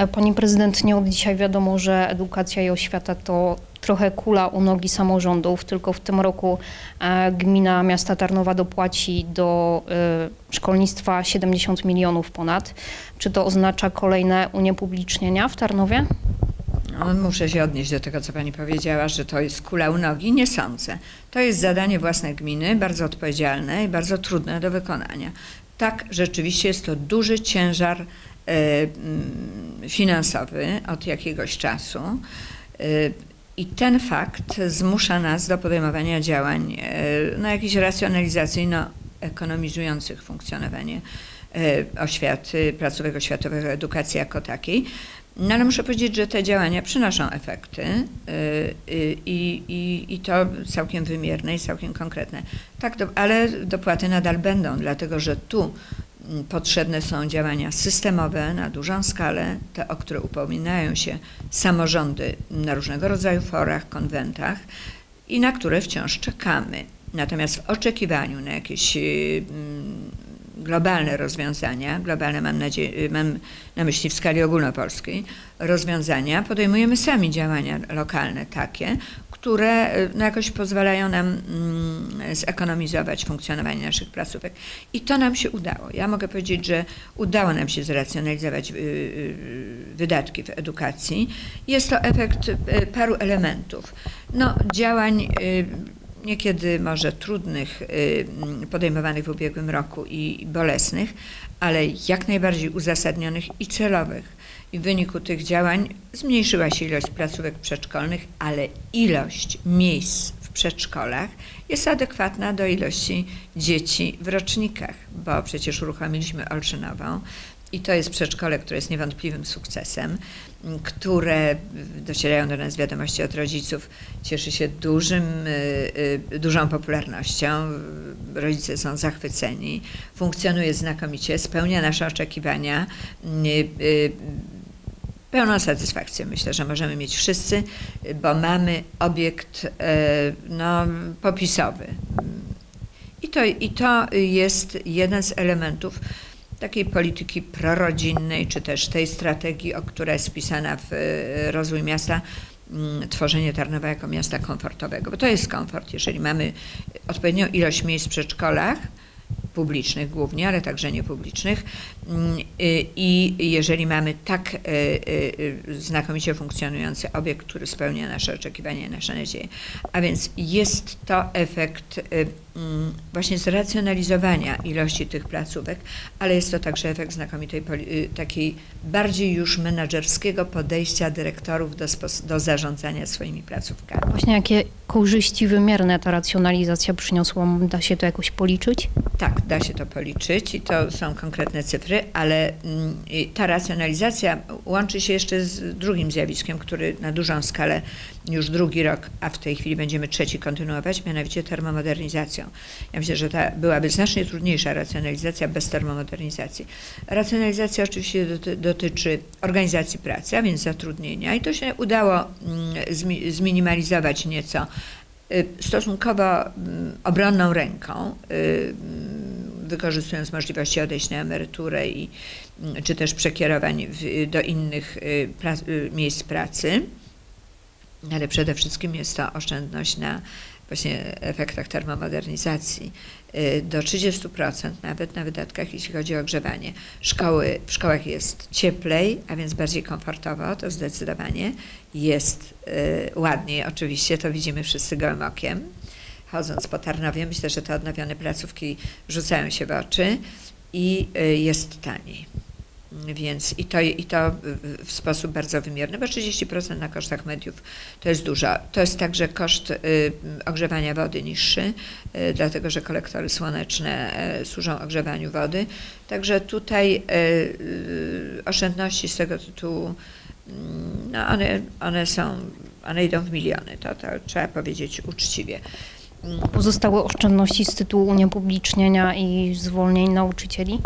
E, Pani prezydent, nie od dzisiaj wiadomo, że edukacja i oświata to trochę kula u nogi samorządów. Tylko w tym roku e, gmina miasta Tarnowa dopłaci do e, szkolnictwa 70 milionów ponad. Czy to oznacza kolejne uniepublicznienia w Tarnowie? No, muszę się odnieść do tego, co pani powiedziała, że to jest kula u nogi. Nie sądzę. To jest zadanie własne gminy, bardzo odpowiedzialne i bardzo trudne do wykonania. Tak, rzeczywiście jest to duży ciężar e, mm, finansowy od jakiegoś czasu. E, I ten fakt zmusza nas do podejmowania działań e, no, jakichś racjonalizacyjno-ekonomizujących funkcjonowanie oświaty, placówek oświatowych, edukacji jako takiej. No ale muszę powiedzieć, że te działania przynoszą efekty y, y, i, i, i to całkiem wymierne i całkiem konkretne. Tak, do, ale dopłaty nadal będą, dlatego że tu mm, potrzebne są działania systemowe na dużą skalę, te, o które upominają się samorządy na różnego rodzaju forach, konwentach i na które wciąż czekamy. Natomiast w oczekiwaniu na jakieś y, mm, globalne rozwiązania, globalne mam, nadzieję, mam na myśli w skali ogólnopolskiej, rozwiązania, podejmujemy sami działania lokalne takie, które no, jakoś pozwalają nam mm, zekonomizować funkcjonowanie naszych placówek. I to nam się udało. Ja mogę powiedzieć, że udało nam się zracjonalizować y, y, wydatki w edukacji. Jest to efekt y, paru elementów. No, działań y, niekiedy może trudnych, y, podejmowanych w ubiegłym roku i bolesnych, ale jak najbardziej uzasadnionych i celowych. I w wyniku tych działań zmniejszyła się ilość placówek przedszkolnych, ale ilość miejsc w przedszkolach jest adekwatna do ilości dzieci w rocznikach, bo przecież uruchomiliśmy Olszynową i to jest przedszkole, które jest niewątpliwym sukcesem, które docierają do nas wiadomości od rodziców, cieszy się dużym, y, y, dużą popularnością. Rodzice są zachwyceni, funkcjonuje znakomicie, spełnia nasze oczekiwania. Y, pełną satysfakcję myślę, że możemy mieć wszyscy, bo mamy obiekt no, popisowy. I to, I to jest jeden z elementów, takiej polityki prorodzinnej, czy też tej strategii, o która jest wpisana w e, rozwój miasta, mm, tworzenie Tarnowa jako miasta komfortowego, bo to jest komfort, jeżeli mamy odpowiednią ilość miejsc w przedszkolach, publicznych głównie, ale także niepublicznych. Mm, I jeżeli mamy tak e, e, znakomicie funkcjonujący obiekt, który spełnia nasze oczekiwania i nasze nadzieje, a więc jest to efekt Mm, właśnie zracjonalizowania ilości tych placówek, ale jest to także efekt znakomitej y, takiej bardziej już menedżerskiego podejścia dyrektorów do, do zarządzania swoimi placówkami. Właśnie jakie korzyści wymierne ta racjonalizacja przyniosła? Da się to jakoś policzyć? Tak, da się to policzyć i to są konkretne cyfry, ale mm, ta racjonalizacja łączy się jeszcze z drugim zjawiskiem, który na dużą skalę już drugi rok, a w tej chwili będziemy trzeci kontynuować, mianowicie termomodernizacją. Ja myślę, że ta byłaby znacznie trudniejsza racjonalizacja bez termomodernizacji. Racjonalizacja oczywiście dotyczy organizacji pracy, a więc zatrudnienia i to się udało mm, zminimalizować nieco y, stosunkowo mm, obronną ręką, y, wykorzystując możliwości odejść na emeryturę i, mm, czy też przekierowań do innych y, miejsc pracy ale przede wszystkim jest to oszczędność na właśnie efektach termomodernizacji y, do 30% nawet na wydatkach, jeśli chodzi o ogrzewanie. Szkoły, w szkołach jest cieplej, a więc bardziej komfortowo, to zdecydowanie jest y, ładniej, oczywiście, to widzimy wszyscy gołym okiem. Chodząc po Tarnowie, myślę, że te odnowione placówki rzucają się w oczy i y, jest taniej. Więc i to, i to w sposób bardzo wymierny, bo 30% na kosztach mediów to jest dużo. To jest także koszt y, ogrzewania wody niższy, y, dlatego że kolektory słoneczne służą ogrzewaniu wody. Także tutaj oszczędności z tego tytułu, mm, no one, one są, one idą w miliony, to, to trzeba powiedzieć uczciwie. Pozostałe oszczędności z tytułu uniepublicznienia i zwolnień nauczycieli?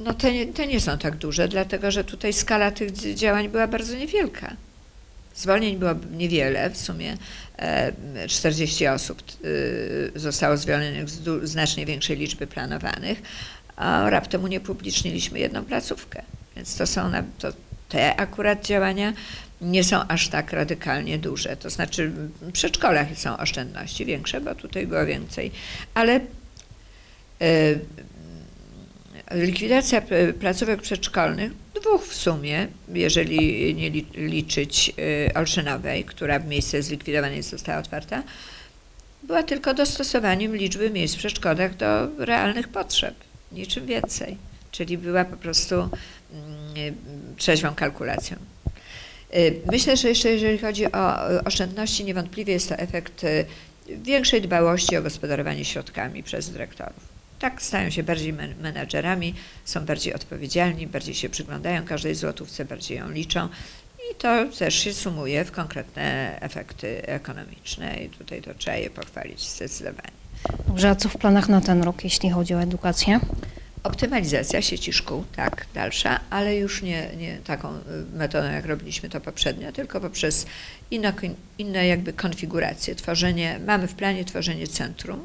No te, te nie są tak duże, dlatego że tutaj skala tych działań była bardzo niewielka. Zwolnień było niewiele, w sumie e, 40 osób e, zostało zwolnionych z znacznie większej liczby planowanych, a raptem uniepubliczniliśmy jedną placówkę. Więc to są to, te akurat działania nie są aż tak radykalnie duże. To znaczy w przedszkolach są oszczędności większe, bo tutaj było więcej, ale e, likwidacja p- placówek przedszkolnych, dwóch w sumie, jeżeli nie li- liczyć e, Olszynowej, która w miejsce zlikwidowanej została otwarta, była tylko dostosowaniem liczby miejsc w przedszkolach do realnych potrzeb, niczym więcej. Czyli była po prostu mm, trzeźwą kalkulacją. Y, Myślę, że jeszcze jeżeli chodzi o y, oszczędności, niewątpliwie jest to efekt y, większej dbałości o gospodarowanie środkami przez dyrektorów. Tak, stają się bardziej men- menadżerami, są bardziej odpowiedzialni, bardziej się przyglądają każdej złotówce, bardziej ją liczą i to też się sumuje w konkretne efekty ekonomiczne i tutaj to trzeba je pochwalić zdecydowanie. Dobrze, a co w planach na ten rok, jeśli chodzi o edukację? Optymalizacja sieci szkół, tak, dalsza, ale już nie, nie taką y, metodą, jak robiliśmy to poprzednio, tylko poprzez inno, inne jakby konfiguracje. Tworzenie, mamy w planie tworzenie centrum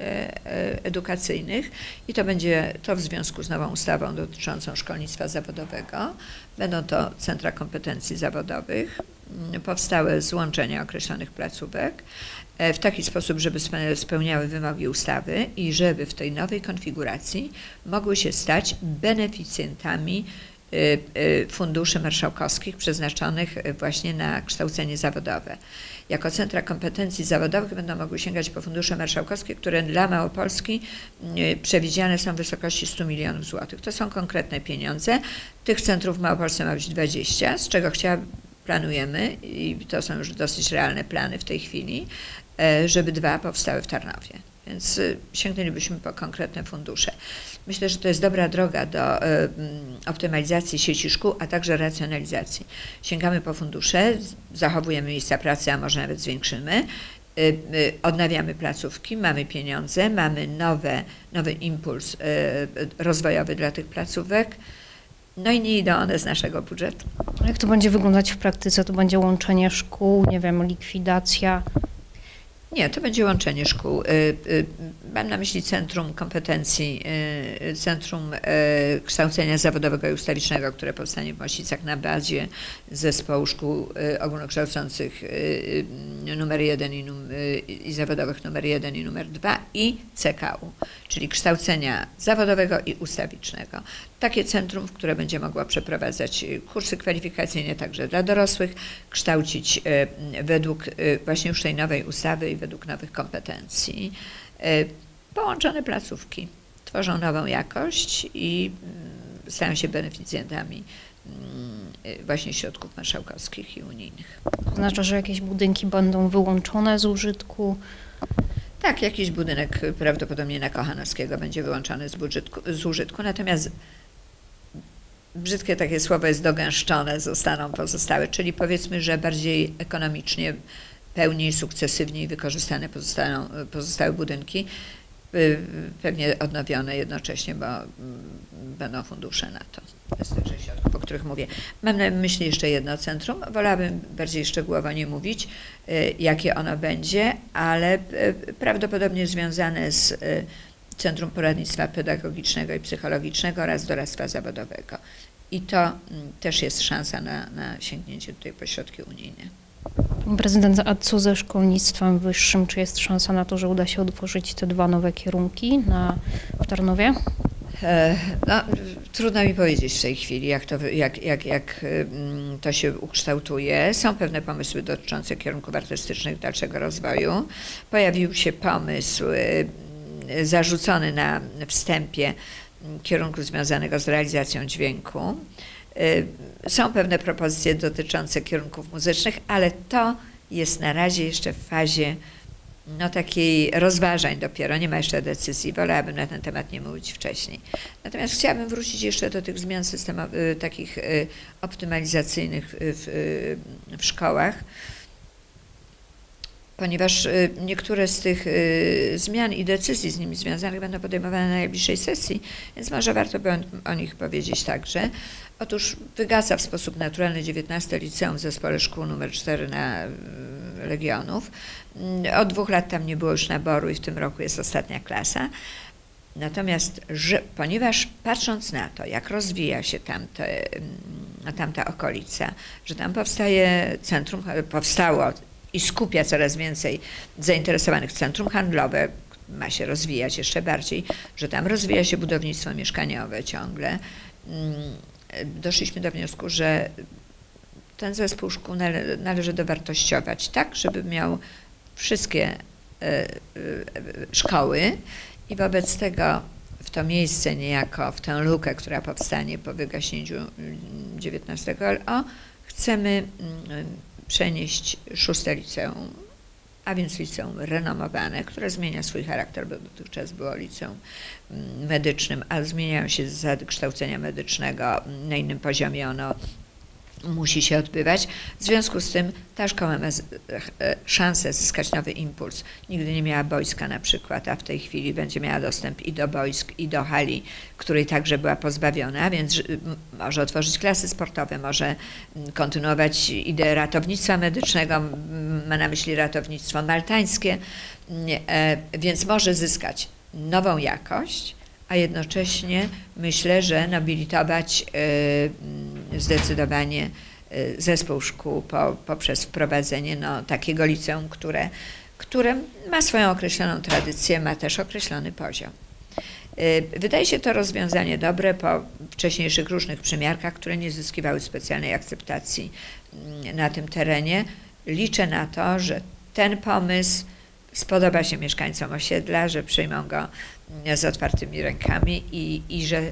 e, e, edukacyjnych i to będzie to w związku z nową ustawą dotyczącą szkolnictwa zawodowego. Będą to centra kompetencji zawodowych, mm, powstałe złączenia określonych placówek w taki sposób, żeby spe- spełniały wymogi ustawy i żeby w tej nowej konfiguracji mogły się stać beneficjentami y, y, funduszy marszałkowskich przeznaczonych właśnie na kształcenie zawodowe. Jako centra kompetencji zawodowych będą mogły sięgać po fundusze marszałkowskie, które dla Małopolski przewidziane są w wysokości 100 milionów złotych. To są konkretne pieniądze. Tych centrów w Małopolsce ma być 20, z czego chciałabym planujemy, i to są już dosyć realne plany w tej chwili, e, żeby dwa powstały w Tarnowie. Więc y, sięgnęlibyśmy po konkretne fundusze. Myślę, że to jest dobra droga do e, optymalizacji sieci szkół, a także racjonalizacji. Sięgamy po fundusze, zachowujemy miejsca pracy, a może nawet zwiększymy. Odnawiamy placówki, mamy pieniądze, mamy nowe, nowy impuls e, e, rozwojowy dla tych placówek. No i nie idą one z naszego budżetu. Jak to będzie wyglądać w praktyce? To będzie łączenie szkół, nie wiem, likwidacja. Nie, to będzie łączenie szkół. Y, y, Mam na myśli Centrum Kompetencji, y, Centrum Kształcenia Zawodowego i Ustawicznego, które powstanie w Mosicach na bazie zespołu szkół ogólnokształcących numer 1 i, num, i zawodowych numer 1 i numer 2 i CKU, czyli kształcenia zawodowego i ustawicznego. Takie centrum, w które będzie mogło przeprowadzać y, kursy kwalifikacyjne także dla dorosłych, kształcić y, według y, właśnie już tej nowej ustawy i według nowych kompetencji. Połączone placówki tworzą nową jakość i mm, stają się beneficjentami mm, właśnie środków marszałkowskich i unijnych. To znaczy, że jakieś budynki będą wyłączone z użytku. Tak, jakiś budynek prawdopodobnie na Kochanowskiego będzie wyłączony z, budżetku, z użytku, natomiast brzydkie takie słowo jest dogęszczone, zostaną pozostałe, czyli powiedzmy, że bardziej ekonomicznie, pełniej, sukcesywniej wykorzystane pozostaną, pozostałe budynki, y, pewnie odnowione jednocześnie, bo mm, będą fundusze na to. Z tychże środków, o których mówię. Mam na myśli jeszcze jedno centrum. Wolałabym bardziej szczegółowo nie mówić, y, jakie ono będzie, ale y, prawdopodobnie związane z Centrum Poradnictwa Pedagogicznego i Psychologicznego oraz Doradztwa Zawodowego. I to mm, też jest szansa na, na sięgnięcie tutaj po środki unijne. Prezydent, a co ze szkolnictwem wyższym? Czy jest szansa na to, że uda się otworzyć te dwa nowe kierunki na, w Tarnowie? E, No, trudno mi powiedzieć w tej chwili, jak to, jak, jak, jak mm, to się ukształtuje. Są pewne pomysły dotyczące kierunków artystycznych dalszego rozwoju. Pojawił się pomysł zarzucony na wstępie kierunku związanego z realizacją dźwięku. Y, Są pewne propozycje dotyczące kierunków muzycznych, ale to jest na razie jeszcze w fazie no, takiej rozważań dopiero, nie ma jeszcze decyzji, wolałabym na ten temat nie mówić wcześniej. Natomiast chciałabym wrócić jeszcze do tych zmian systemowych, takich y, optymalizacyjnych w, y, w szkołach. Ponieważ y, niektóre z tych y, zmian i decyzji z nimi związanych będą podejmowane na najbliższej sesji, więc może warto by o, nich powiedzieć także. Otóż wygasa w sposób naturalny 19 liceum w zespole szkół numer 4 na y, Legionów. Mm, Od dwóch lat tam nie było już naboru i w tym roku jest ostatnia klasa. Natomiast, że, ponieważ patrząc na to, jak rozwija się tamte, mm, tamta okolica, że tam powstaje centrum, powstało i skupia coraz więcej zainteresowanych. Centrum handlowe, ma się rozwijać jeszcze bardziej, że tam rozwija się budownictwo mieszkaniowe ciągle, mm, doszliśmy do wniosku, że ten zespół szkół nale, należy dowartościować tak, żeby miał wszystkie e, e, szkoły i wobec tego w to miejsce niejako, w tę lukę, która powstanie po wygaśnięciu mm, 19 LO, chcemy mm, przenieść szóste liceum, a więc liceum renomowane, które zmienia swój charakter, bo dotychczas było liceum mm, medycznym, a zmieniają się zasady kształcenia medycznego na innym poziomie. Ono musi się odbywać. W związku z tym ta szkoła ma e, szansę zyskać nowy impuls. Nigdy nie miała boiska na przykład, a w tej chwili będzie miała dostęp i do boisk, i do hali, której także była pozbawiona, więc m- może otworzyć klasy sportowe, może mm, kontynuować ideę ratownictwa medycznego, ma na myśli ratownictwo maltańskie, Nie, e, więc może zyskać nową jakość, a jednocześnie myślę, że nobilitować e, mm, zdecydowanie e, zespół szkół po, poprzez wprowadzenie no, takiego liceum, które, które ma swoją określoną tradycję, ma też określony poziom. E, Wydaje się to rozwiązanie dobre po wcześniejszych różnych przymiarkach, które nie zyskiwały specjalnej akceptacji mm, na tym terenie. Liczę na to, że ten pomysł spodoba się mieszkańcom osiedla, że przyjmą go z otwartymi rękami i, i że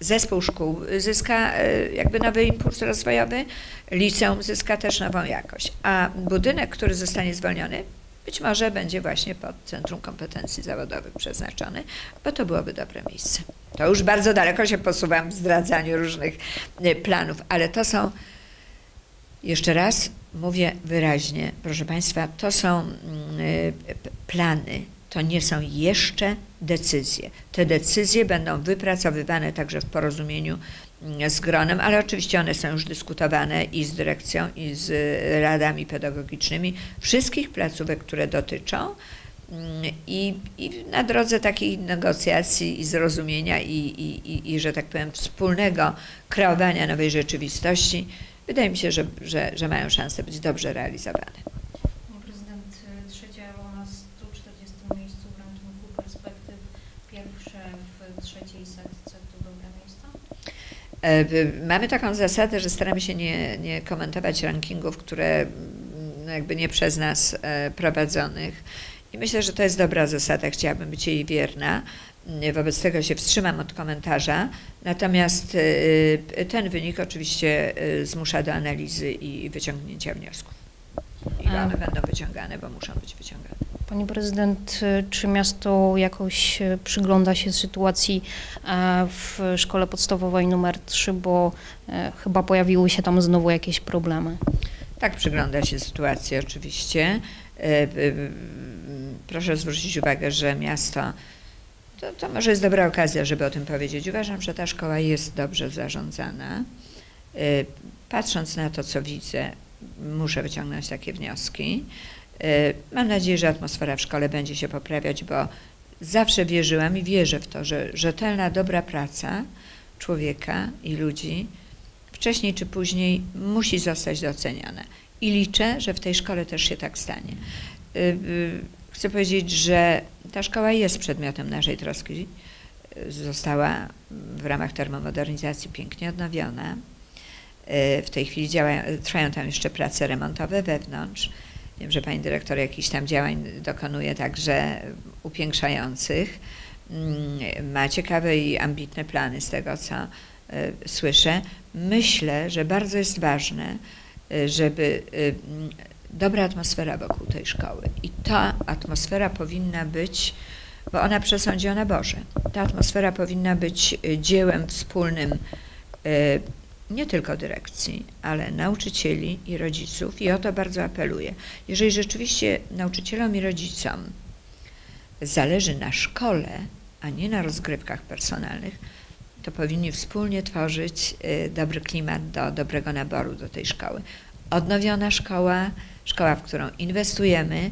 zespół szkół zyska e, jakby nowy impuls rozwojowy, liceum zyska też nową jakość, a budynek, który zostanie zwolniony, być może będzie właśnie pod Centrum Kompetencji Zawodowych przeznaczony, bo to byłoby dobre miejsce. To już bardzo daleko się posuwam w zdradzaniu różnych e, planów, ale to są, jeszcze raz mówię wyraźnie, proszę Państwa, to są mm, e, plany, to nie są jeszcze decyzje. Te decyzje będą wypracowywane także w porozumieniu mm, z gronem, ale oczywiście one są już dyskutowane i z dyrekcją, i z radami pedagogicznymi wszystkich placówek, które dotyczą. Mm, I, I na drodze takiej negocjacji i zrozumienia i, i, i, i, że tak powiem, wspólnego kreowania nowej rzeczywistości, wydaje mi się, że, że, że mają szansę być dobrze realizowane. Prezydent, trzecia na 140 miejscu w rankingu perspektyw, pierwsze w trzeciej setce to dobre miejsca? E, Mamy taką zasadę, że staramy się nie, nie komentować rankingów, które mm, no jakby nie przez nas e, prowadzonych. I myślę, że to jest dobra zasada, chciałabym być jej wierna. Mm, Wobec tego się wstrzymam od komentarza. Natomiast e, ten wynik oczywiście e, zmusza do analizy i wyciągnięcia wniosków. I one będą wyciągane, bo muszą być wyciągane. Pani prezydent, y, czy miasto jakoś y, przygląda się sytuacji e, w szkole podstawowej numer 3, bo e, chyba pojawiły się tam znowu jakieś problemy? Tak przygląda się sytuacji oczywiście. Proszę zwrócić uwagę, że miasto, to, to może jest dobra okazja, żeby o tym powiedzieć. Uważam, że ta szkoła jest dobrze zarządzana. E, Patrząc na to, co widzę, muszę wyciągnąć takie wnioski. E, Mam nadzieję, że atmosfera w szkole będzie się poprawiać, bo zawsze wierzyłam i wierzę w to, że rzetelna, dobra praca człowieka i ludzi wcześniej czy później musi zostać doceniana. I liczę, że w tej szkole też się tak stanie. Chcę powiedzieć, że ta szkoła jest przedmiotem naszej troski. Została w ramach termomodernizacji pięknie odnowiona. Y, W tej chwili trwają tam jeszcze prace remontowe wewnątrz. Wiem, że pani dyrektor jakichś tam działań dokonuje także upiększających. Mm, Ma ciekawe i ambitne plany z tego, co y, słyszę. Myślę, że bardzo jest ważne, y, żeby dobra atmosfera wokół tej szkoły. I ta atmosfera powinna być, bo ona przesądzi o naborze. Ta atmosfera powinna być y, dziełem wspólnym y, nie tylko dyrekcji, ale nauczycieli i rodziców i o to bardzo apeluję. Jeżeli rzeczywiście nauczycielom i rodzicom zależy na szkole, a nie na rozgrywkach personalnych, to powinni wspólnie tworzyć y, dobry klimat do dobrego naboru do tej szkoły. Odnowiona szkoła, szkoła, w którą inwestujemy,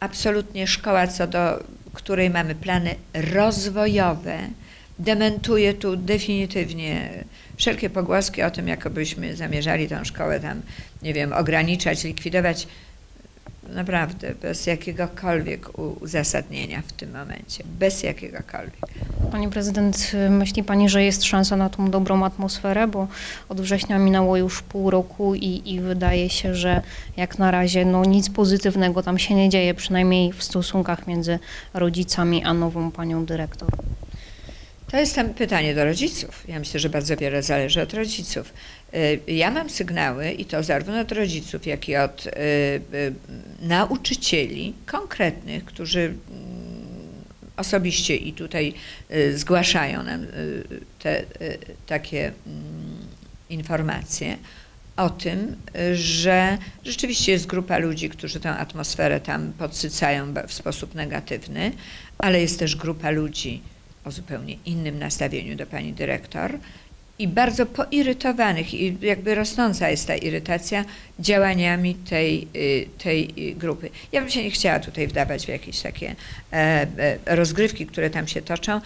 absolutnie szkoła, co do której mamy plany rozwojowe, dementuje tu definitywnie wszelkie pogłoski o tym, jakobyśmy zamierzali tę szkołę tam, nie wiem, ograniczać, likwidować. Naprawdę, bez jakiegokolwiek uzasadnienia w tym momencie. Bez jakiegokolwiek. Pani prezydent, myśli Pani, że jest szansa na tą dobrą atmosferę, bo od września minęło już pół roku i, i wydaje się, że jak na razie no, nic pozytywnego tam się nie dzieje, przynajmniej w stosunkach między rodzicami a nową panią dyrektor. To jest tam pytanie do rodziców. Ja myślę, że bardzo wiele zależy od rodziców. Y, ja mam sygnały i to zarówno od rodziców, jak i od y, y, nauczycieli konkretnych, którzy mm, osobiście i tutaj zgłaszają nam te takie mm, informacje o tym, że rzeczywiście jest grupa ludzi, którzy tę atmosferę tam podsycają w sposób negatywny, ale jest też grupa ludzi, o zupełnie innym nastawieniu do pani dyrektor i bardzo poirytowanych i jakby rosnąca jest ta irytacja działaniami tej, y, tej grupy. Ja bym się nie chciała tutaj wdawać w jakieś takie e, e, rozgrywki, które tam się toczą. E,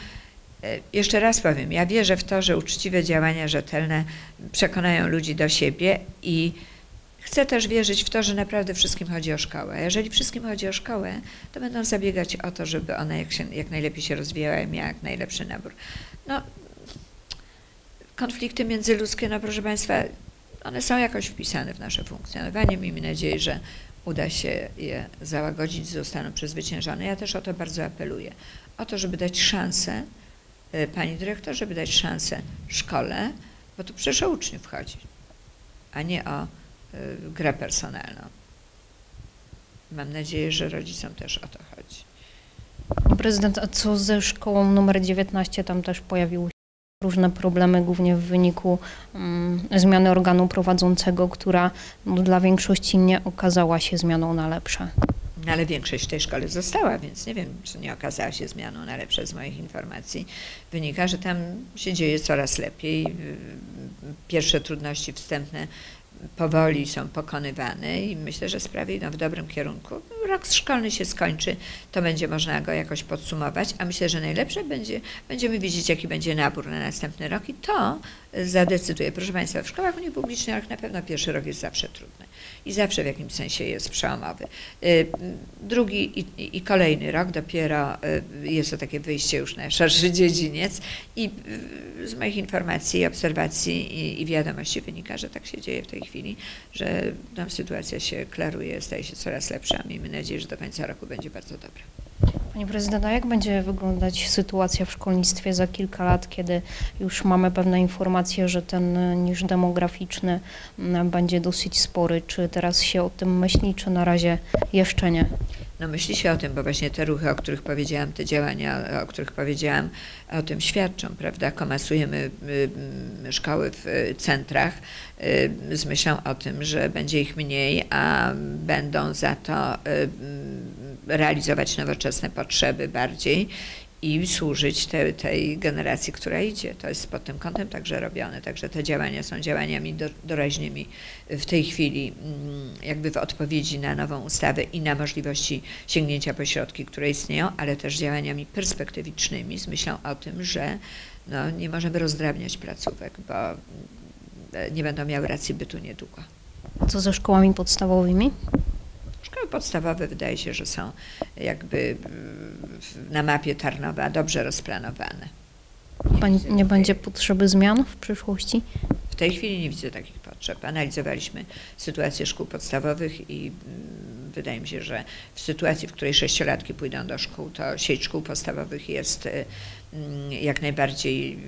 jeszcze raz powiem, ja wierzę w to, że uczciwe działania, rzetelne przekonają ludzi do siebie i Chcę też wierzyć w to, że naprawdę wszystkim chodzi o szkołę. Jeżeli wszystkim chodzi o szkołę, to będą zabiegać o to, żeby ona jak, się, jak najlepiej się rozwijała i miała jak najlepszy nabór. No, konflikty międzyludzkie, no proszę Państwa, one są jakoś wpisane w nasze funkcjonowanie. Miejmy nadzieję, że uda się je załagodzić, zostaną przezwyciężone. Ja też o to bardzo apeluję. O to, żeby dać szansę, e, Pani Dyrektor, żeby dać szansę szkole, bo tu przecież o uczniów chodzi, a nie o grę personalną. Mam nadzieję, że rodzicom też o to chodzi. Prezydent, a co ze szkołą numer 19? Tam też pojawiły się różne problemy, głównie w wyniku um, zmiany organu prowadzącego, która no, dla większości nie okazała się zmianą na lepsze. No ale większość tej szkole została, więc nie wiem, czy nie okazała się zmianą na lepsze z moich informacji. Wynika, że tam się dzieje coraz lepiej. Pierwsze trudności wstępne powoli są pokonywane i myślę, że sprawy idą w dobrym kierunku. Rok szkolny się skończy, to będzie można go jakoś podsumować, a myślę, że najlepsze będzie, będziemy widzieć, jaki będzie nabór na następny rok i to zadecyduje. Proszę Państwa, w szkołach unipublicznych na pewno pierwszy rok jest zawsze trudny i zawsze w jakimś sensie jest przełomowy. Y, drugi i, i kolejny rok dopiero y, jest to takie wyjście już na szerszy dziedziniec i y, z moich informacji, obserwacji i, i wiadomości wynika, że tak się dzieje w tej chwili, że tam sytuacja się klaruje, staje się coraz lepsza. Miejmy nadzieję, że do końca roku będzie bardzo dobra. Panie prezydent, a jak będzie wyglądać sytuacja w szkolnictwie za kilka lat, kiedy już mamy pewne informacje, że ten niż demograficzny mm, będzie dosyć spory? Czy teraz się o tym myśli, czy na razie jeszcze nie? No myśli się o tym, bo właśnie te ruchy, o których powiedziałam, te działania, o których powiedziałam, o tym świadczą, prawda? Komasujemy y, y, szkoły w y, centrach z myślą o tym, że będzie ich mniej, a będą za to realizować nowoczesne potrzeby bardziej i służyć te, tej generacji, która idzie. To jest pod tym kątem także robione. Także te działania są działaniami do, doraźnymi w tej chwili, mm, jakby w odpowiedzi na nową ustawę i na możliwości sięgnięcia po środki, które istnieją, ale też działaniami perspektywicznymi z myślą o tym, że no, nie możemy rozdrabniać placówek, bo mm, nie będą miały racji bytu niedługo. Co ze szkołami podstawowymi? Szkoły podstawowe wydaje się, że są jakby na mapie Tarnowa dobrze rozplanowane. Pani, nie będzie potrzeby zmian w przyszłości? W tej chwili nie widzę takich potrzeb. Analizowaliśmy sytuację szkół podstawowych i mm, wydaje mi się, że w sytuacji, w której sześciolatki pójdą do szkół, to sieć szkół podstawowych jest y, mm, jak najbardziej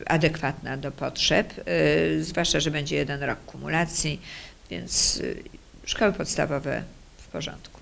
y, adekwatna do potrzeb, y, zwłaszcza, że będzie jeden rok kumulacji, więc szkoły podstawowe w porządku.